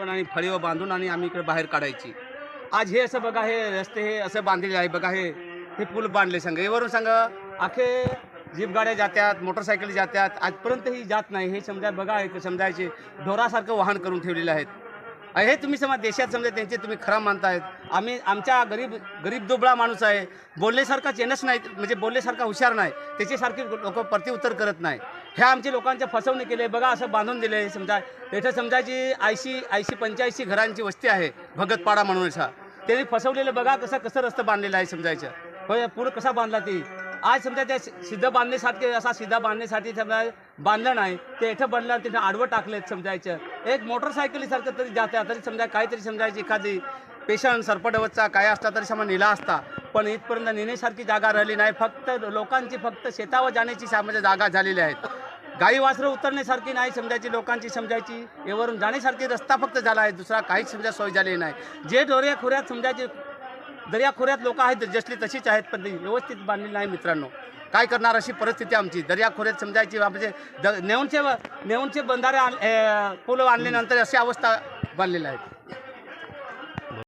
करून आणि फळीवर बांधून आणि आम्ही इकडे बाहेर काढायची. आज हे असं बघा हे रस्ते हे असं बांधलेले आहे. बघा हे हे पूल बांधले सांगा. यावरून सांगा अखे जीप गाड्या जात्यात मोटरसायकल जात्यात. आजपर्यंत ही जात नाही. हे समजा बघा एक समजायचे ढोरासारखं वाहन करून ठेवलेलं आहेत. हे तुम्ही समजा देशात समजा त्यांचे तुम्ही खराब मानतायत. आम्ही आमच्या गरीब गरीब दुबळा माणूस आहे. बोलण्यासारखाच येणंच नाही म्हणजे बोलण्यासारखा हुशार नाही. त्याच्यासारखी लोक प्रतिउत्तर करत नाही. ह्या आमच्या लोकांच्या फसवणूक केली बघा असं बांधून दिले समजा इथं समजायची ऐंशी ऐंशी पंच्याऐंशी घरांची वस्ती आहे भगतपाडा म्हणून असा. त्यांनी फसवलेलं बघा कसं कसं रस्ता बांधलेलं आहे समजायचं. होय पुढं कसा बांधला ती? आज समजा त्या सिद्ध बांधण्यासाठी असा सिधा बांधण्यासाठी समजा बांधलं नाही ते इथं बांधलं तिथं आडवं टाकलेत समजायचं. एक मोटरसायकलीसारखं तरी जात्या तरी समजा काहीतरी समजायची एखादी पेशंट सरपटवतचा काय असता तरी समजा नेला असता. पण इथपर्यंत नेण्यासारखी जागा राहिली नाही. फक्त लोकांची फक्त शेतावर जाण्याची समजा जागा झालेली आहेत गाई वासरं उतरण्यासारखी नाही समजायची लोकांची समजायची. यावरून जाण्यासारखी रस्ता फक्त झाला आहे दुसरा काहीच समजा सोय झाली नाही. जे डोऱ्या खोऱ्यात समजायचे दर्याखोऱ्यात लोक आहेत जसली तशीच आहेत पण ती व्यवस्थित बांधलेली नाही मित्रांनो. काय करणार अशी परिस्थिती आमची? दर्याखोऱ्यात समजायची म्हणजे द नेऊनचे नेऊनचे बंधारे आण- ए, आणल्यानंतर अशी अवस्था बांधलेल्या आहेत